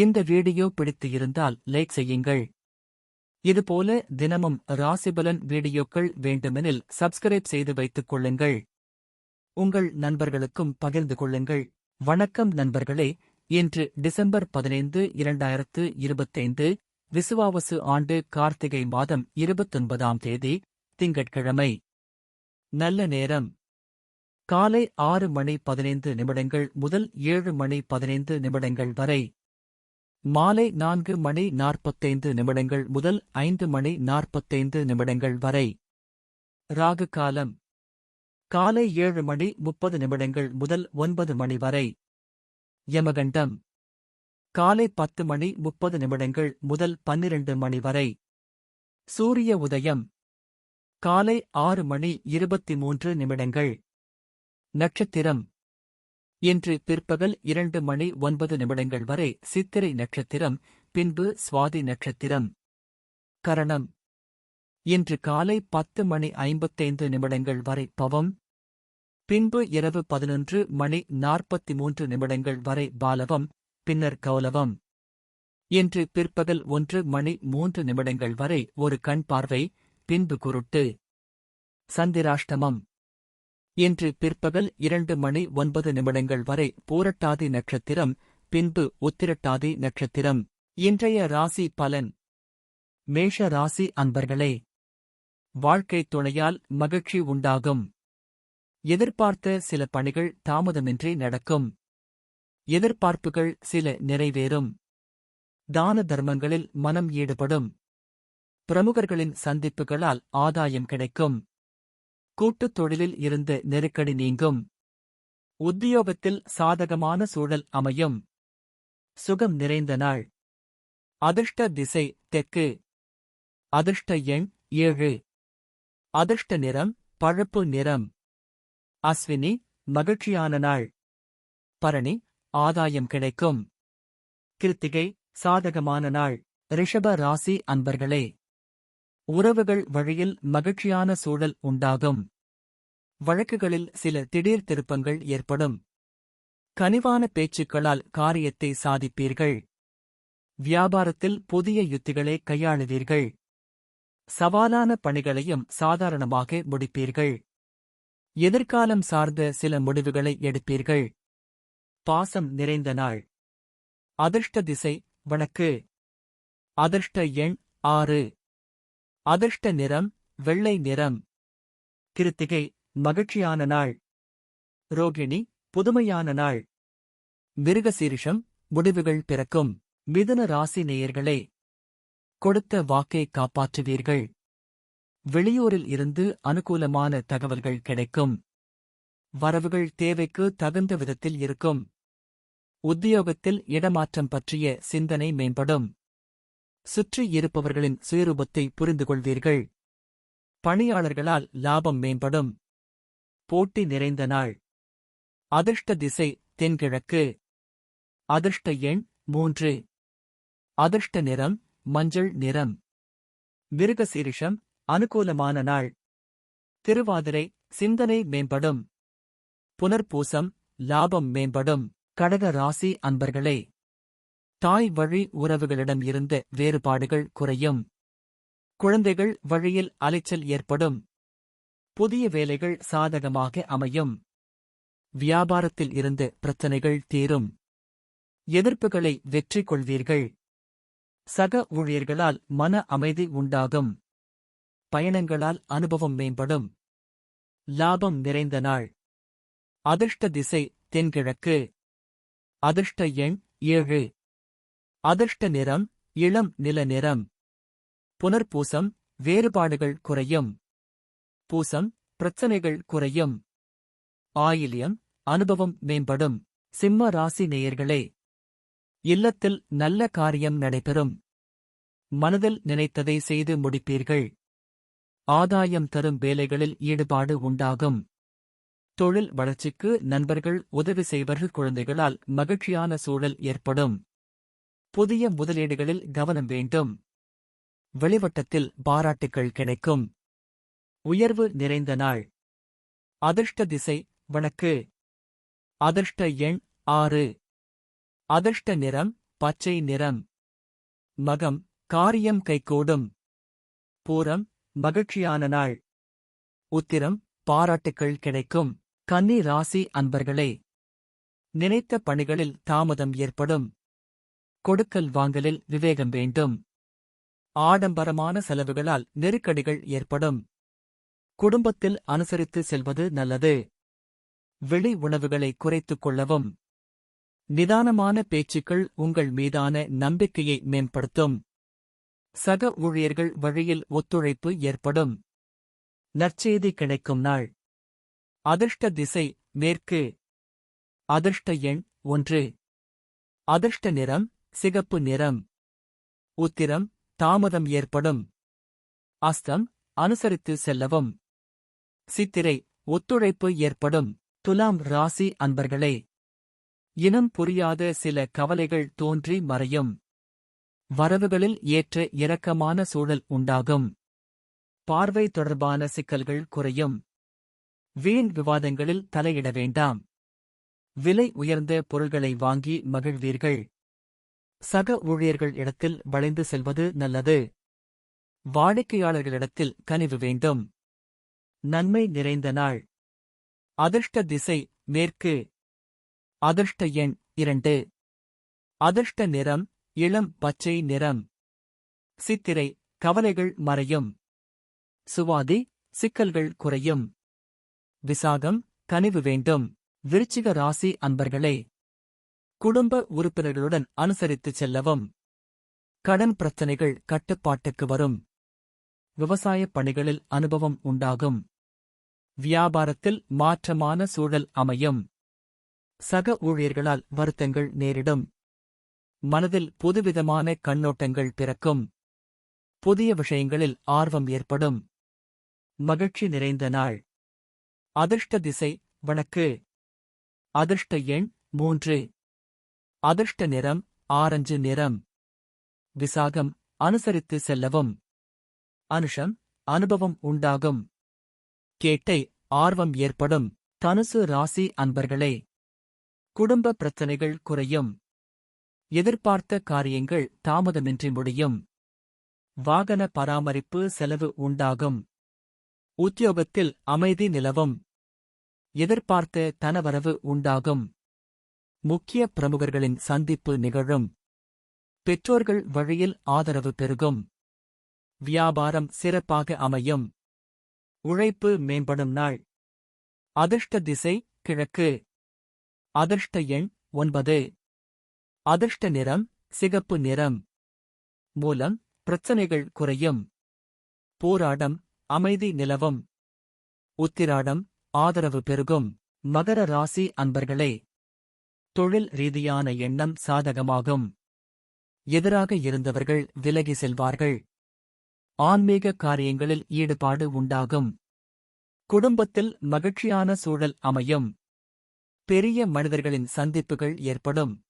இந்த வீடியோ பிடித்து இருந்தால் லைக் செய்யுங்கள். இதுபோல தினமும் ராசிபலன் வீடியோக்கள் வேண்டுமெனில் சப்ஸ்கிரைப் செய்து வைத்துக் கொள்ளுங்கள். உங்கள் நண்பர்களுக்கும் பகிர்ந்து கொள்ளுங்கள். வணக்கம் நண்பர்களே இன்று டிசம்பர் பதினைந்து இரண்டாயிரத்து இருபத்தைந்து விசுவாவசு ஆண்டு கார்த்திகை மாதம் இருபத்தொன்பதாம் தேதி திங்கட்கிழமை. நல்ல நேரம். காலை ஆறு மணி பதினைந்து நிமிடங்கள் முதல் ஏழு மணி பதினைந்து நிமிடங்கள் வரை. மாலை நான்கு மணி நாற்பத்தைந்து நிமிடங்கள் முதல் ஐந்து மணி நாற்பத்தைந்து நிமிடங்கள் வரை. ராகு காலம். காலை ஏழு மணி முப்பது நிமிடங்கள் முதல் ஒன்பது மணி வரை. யமகண்டம். காலை பத்து மணி முப்பது நிமிடங்கள் முதல் பன்னிரண்டு மணி வரை. சூரிய உதயம். காலை ஆறு மணி இருபத்தி மூன்று நிமிடங்கள். நட்சத்திரம். இன்று பிற்பகல் இரண்டு மணி ஒன்பது நிமிடங்கள் வரை சித்திரை நட்சத்திரம் பின்பு சுவாதி நட்சத்திரம். கரணம். இன்று காலை பத்து மணி ஐம்பத்தைந்து நிமிடங்கள் வரை பவம். பின்பு இரவு பதினொன்று மணி நாற்பத்தி மூன்று நிமிடங்கள் வரை பாலவம் பின்னர் கௌலவம். இன்று பிற்பகல் ஒன்று மணி மூன்று நிமிடங்கள் வரை ஒரு கண் பார்வை பின்பு குருட்டு. சந்திராஷ்டமம். இன்று பிற்பகல் இரண்டு மணி ஒன்பது நிமிடங்கள் வரை பூரட்டாதி நட்சத்திரம் பின்பு உத்திரட்டாதி நட்சத்திரம். இன்றைய ராசி பலன். மேஷ ராசி அன்பர்களே வாழ்க்கைத் துணையால் மகிழ்ச்சி உண்டாகும். எதிர்பார்த்த சில பணிகள் தாமதமின்றி நடக்கும். எதிர்பார்ப்புகள் சில நிறைவேறும். தான தர்மங்களில் மனம் ஈடுபடும். பிரமுகர்களின் சந்திப்புகளால் ஆதாயம் கிடைக்கும். கூட்டுத் தொழிலில் இருந்து நெருக்கடி நீங்கும். உத்தியோகத்தில் சாதகமான சூழல் அமையும். சுகம் நிறைந்த நாள். அதிர்ஷ்ட திசை தெற்கு. அதிர்ஷ்ட எண் ஏழு. அதிர்ஷ்ட நிறம் பழுப்பு நிறம். அஸ்வினி மகிழ்ச்சியான நாள். பரணி ஆதாயம் கிடைக்கும். கிருத்திகை சாதகமான நாள். ரிஷப ராசி அன்பர்களே. உறவுகள் வழியில் மகிழ்ச்சியான சூழல் உண்டாகும். வழக்குகளில் சில திடீர் திருப்பங்கள் ஏற்படும். கனிவான பேச்சுக்களால் காரியத்தை சாதிப்பீர்கள். வியாபாரத்தில் புதிய யுத்திகளை கையாளுவீர்கள். சவாலான பணிகளையும் சாதாரணமாக முடிப்பீர்கள். எதிர்காலம் சார்ந்த சில முடிவுகளை எடுப்பீர்கள். பாசம் நிறைந்த நாள். அதிர்ஷ்ட திசை வழக்கு. அதிர்ஷ்ட எண் ஆறு. அதிர்ஷ்ட நிறம் வெள்ளை நிறம். கிருத்திகை மகிழ்ச்சியான நாள். ரோகிணி புதுமையான நாள். மிருகசீரிஷம் முடிவுகள் பிறக்கும். மிதுன ராசி நேயர்களே கொடுத்த வாக்கை காப்பாற்றுவீர்கள். வெளியூரில் இருந்து அனுகூலமான தகவல்கள் கிடைக்கும். வரவுகள் தேவைக்கு தகுந்த விதத்தில் இருக்கும். உத்தியோகத்தில் இடமாற்றம் பற்றிய சிந்தனை மேம்படும். சுற்றி இருப்பவர்களின் சுயரூபத்தை புரிந்து கொள்வீர்கள் பணியாளர்களால் லாபம் மேம்படும். போட்டி நிறைந்த நாள். அதிர்ஷ்ட திசை தென்கிழக்கு. அதிர்ஷ்ட எண் மூன்று. அதிர்ஷ்ட நிறம் மஞ்சள் நிறம். மிருகசீரிஷம் அனுகூலமான நாள். திருவாதிரை சிந்தனை மேம்படும். புனர்பூசம் லாபம் மேம்படும். கடக ராசி அன்பர்களே. தாய் வழி உறவுகளிடம் இருந்த வேறுபாடுகள் குறையும். குழந்தைகள் வழியில் அலைச்சல் ஏற்படும். புதிய வேலைகள் சாதகமாக அமையும். வியாபாரத்தில் இருந்து பிரச்சனைகள் தீரும். எதிர்ப்புகளை வெற்றி கொள்வீர்கள். சக ஊழியர்களால் மன அமைதி உண்டாகும். பயணங்களால் அனுபவம் மேம்படும். லாபம் நிறைந்த நாள். அதிர்ஷ்ட திசை தென்கிழக்கு. அதிர்ஷ்ட எண் ஏழு. அதிர்ஷ்ட நிறம் இளம் நில நிறம். புனர்பூசம் வேறுபாடுகள் குறையும். பூசம் பிரச்சனைகள் குறையும். ஆயில்யம் அனுபவம் மேம்படும். சிம்ம ராசி நேயர்களே இல்லத்தில் நல்ல காரியம் நடைபெறும். மனதில் நினைத்ததை செய்து முடிப்பீர்கள். ஆதாயம் தரும் வேலைகளில் ஈடுபாடு உண்டாகும். தொழில் வளர்ச்சிக்கு நண்பர்கள் உதவி செய்வர்கள் குழந்தைகளால் மகிழ்ச்சியான சூழல் ஏற்படும். புதிய முதலீடுகளில் கவனம் வேண்டும். வெளிவட்டத்தில் பாராட்டுக்கள் கிடைக்கும். உயர்வு நிறைந்த நாள். அதிர்ஷ்ட திசை வணக்கு அதிர்ஷ்ட எண் ஆறு. அதிர்ஷ்ட நிறம் பச்சை நிறம். மகம் காரியம் கைகூடும். பூரம் மகிழ்ச்சியான நாள். உத்திரம் பாராட்டுக்கள் கிடைக்கும். கன்னி ராசி அன்பர்களே. நினைத்த பணிகளில் தாமதம் ஏற்படும். கொடுக்கல் வாங்கலில் விவேகம் வேண்டும். ஆடம்பரமான செலவுகளால் நெருக்கடிகள் ஏற்படும். குடும்பத்தில் அனுசரித்து செல்வது நல்லது. வெளி உணவுகளை குறைத்துக் கொள்ளவும். நிதானமான பேச்சுக்கள் உங்கள் மீதான நம்பிக்கையை மேம்படுத்தும். சக ஊழியர்கள் வழியில் ஒத்துழைப்பு ஏற்படும். நற்செய்தி கிடைக்கும் நாள். அதிர்ஷ்ட திசை மேற்கு. அதிர்ஷ்ட எண் ஒன்று. அதிர்ஷ்ட நிறம் சிகப்பு நிறம். உத்திரம் தாமதம் ஏற்படும். அஸ்தம் அனுசரித்து செல்லவும். சித்திரை ஒத்துழைப்பு ஏற்படும். துலாம் ராசி அன்பர்களே இனம் புரியாத சில கவலைகள் தோன்றி மறையும். வரவுகளில் ஏற்ற இரக்கமான சூழல் உண்டாகும். பார்வை தொடர்பான சிக்கல்கள் குறையும். வீண் விவாதங்களில் தலையிட வேண்டாம். விலை உயர்ந்த பொருள்களை வாங்கி மகிழ்வீர்கள். சக ஊழியர்கள் இடத்தில் வளைந்து செல்வது நல்லது. வாடிக்கையாளர்களிடத்தில் கனிவு வேண்டும். நன்மை நிறைந்த நாள். அதிர்ஷ்ட திசை மேற்கு. அதிர்ஷ்ட எண் இரண்டு. அதிர்ஷ்ட நிறம் இளம் பச்சை நிறம். சித்திரை கவலைகள் மறையும். சுவாதி சிக்கல்கள் குறையும். விசாகம் கனிவு வேண்டும். விருச்சிக ராசி அன்பர்களே குடும்ப உறுப்பினர்களுடன் அனுசரித்துச் செல்லவும். கடன் பிரச்சனைகள் கட்டுப்பாட்டுக்கு வரும். விவசாயப் பணிகளில் அனுபவம் உண்டாகும். வியாபாரத்தில் மாற்றமான சூழல் அமையும். சக ஊழியர்களால் வருத்தங்கள் நேரிடும். மனதில் புதுவிதமான கண்ணோட்டங்கள் பிறக்கும். புதிய விஷயங்களில் ஆர்வம் ஏற்படும். மகிழ்ச்சி நிறைந்த நாள். அதிர்ஷ்ட திசை வடக்கு அதிர்ஷ்ட எண் மூன்று. அதிர்ஷ்ட நிறம் ஆரஞ்சு நிறம். விசாகம் அனுசரித்து செல்லவும். அனுஷம் அனுபவம் உண்டாகும். கேட்டை ஆர்வம் ஏற்படும். தனுசு ராசி அன்பர்களே. குடும்ப பிரச்சனைகள் குறையும். எதிர்பார்த்த காரியங்கள் தாமதமின்றி முடியும். வாகன பராமரிப்பு செலவு உண்டாகும். உத்தியோகத்தில் அமைதி நிலவும். எதிர்பார்த்த தனவரவு உண்டாகும். முக்கிய பிரமுகர்களின் சந்திப்பு நிகழும். பெற்றோர்கள் வழியில் ஆதரவு பெருகும். வியாபாரம் சிறப்பாக அமையும். உழைப்பு மேம்படும் நாள். அதிர்ஷ்ட திசை கிழக்கு. அதிர்ஷ்ட எண் ஒன்பது. அதிர்ஷ்ட நிறம் சிகப்பு நிறம். மூலம் பிரச்சனைகள் குறையும். போராடம் அமைதி நிலவும். உத்திராடம் ஆதரவு பெருகும். மகர ராசி அன்பர்களே தொழில் ரீதியான எண்ணம் சாதகமாகும். எதிராக இருந்தவர்கள் விலகி செல்வார்கள். ஆன்மீக காரியங்களில் ஈடுபாடு உண்டாகும். குடும்பத்தில் மகிழ்ச்சியான சூழல் அமையும். பெரிய மனிதர்களின் சந்திப்புகள் ஏற்படும்.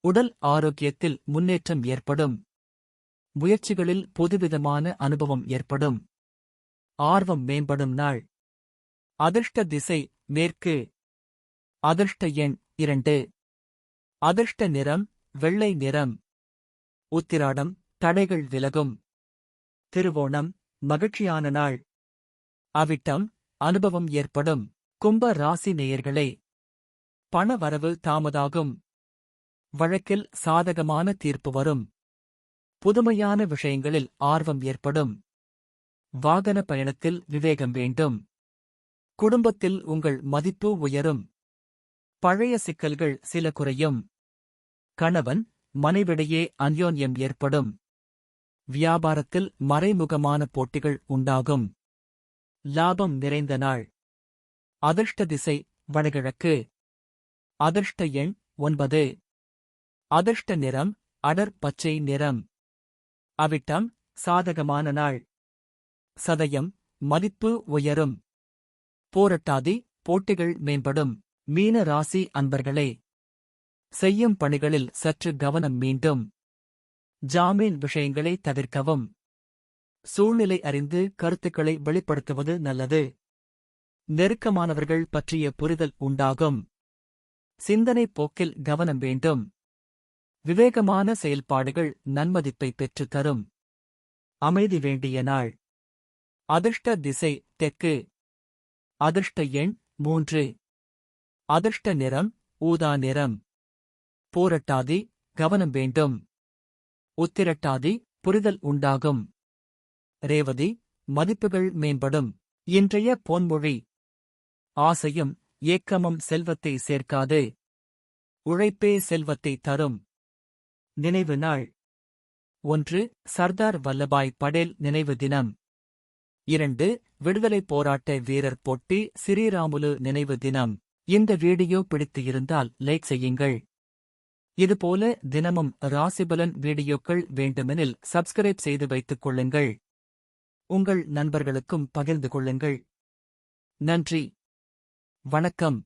உடல் ஆரோக்கியத்தில் முன்னேற்றம் ஏற்படும். முயற்சிகளில் புதுவிதமான அனுபவம் ஏற்படும். ஆர்வம் மேம்படும் நாள். அதிர்ஷ்ட திசை மேற்கு. அதிர்ஷ்ட எண் இரண்டு. அதிர்ஷ்ட நிறம் வெள்ளை நிறம். உத்திராடம் தடைகள் விலகும். திருவோணம் மகிழ்ச்சியான நாள். அவிட்டம் அனுபவம் ஏற்படும். கும்ப ராசி நேயர்களே. பண வரவு தாமதாகும். வழக்கில் சாதகமான தீர்ப்பு வரும். புதுமையான விஷயங்களில் ஆர்வம் ஏற்படும். வாகன பயணத்தில் விவேகம் வேண்டும். குடும்பத்தில் உங்கள் மதிப்பு உயரும். பழைய சிக்கல்கள் சில குறையும். கணவன் மனைவிடையே அந்யோன்யம் ஏற்படும். வியாபாரத்தில் மறைமுகமான போட்டிகள் உண்டாகும். லாபம் நிறைந்த நாள். அதிர்ஷ்ட திசை வடகிழக்கு. அதிர்ஷ்ட எண் ஒன்பது. அதிர்ஷ்ட நிறம் அடர் பச்சை நிறம். அவிட்டம் சாதகமான நாள். சதயம் மதிப்பு உயரும். போரட்டாதி போட்டிகள் மேம்படும். மீன ராசி அன்பர்களே செய்யும் பணிகளில் சற்று கவனம் மீண்டும். ஜாமீன் விஷயங்களை தவிர்க்கவும். சூழ்நிலை அறிந்து கருத்துக்களை வெளிப்படுத்துவது நல்லது. நெருக்கமானவர்கள் பற்றிய புரிதல் உண்டாகும். சிந்தனை போக்கில் கவனம் வேண்டும். விவேகமான செயல்பாடுகள் நன்மதிப்பை பெற்றுத் தரும். அமைதி வேண்டிய நாள். அதிர்ஷ்ட திசை தெற்கு. அதிர்ஷ்ட எண் மூன்று. அதிர்ஷ்ட நிறம் ஊதா நிறம். போரட்டாதி கவனம் வேண்டும். உத்திரட்டாதி புரிதல் உண்டாகும். ரேவதி மதிப்புகள் மேம்படும். இன்றைய பொன்மொழி. ஆசையும் ஏக்கமும் செல்வத்தை சேர்க்காது. உழைப்பே செல்வத்தை தரும். நினைவு நாள். ஒன்று சர்தார் வல்லபாய் படேல் நினைவு தினம். இரண்டு விடுதலைப் போராட்ட வீரர் பொட்டி ஸ்ரீராமுலு நினைவு தினம். இந்த வீடியோ பிடித்து இருந்தால் லைக் செய்யுங்கள். இதுபோல தினமும் ராசிபலன் வீடியோக்கள் வேண்டுமெனில் சப்ஸ்கிரைப் செய்து வைத்துக் கொள்ளுங்கள். உங்கள் நண்பர்களுக்கும் பகிர்ந்து கொள்ளுங்கள். நன்றி. வணக்கம்.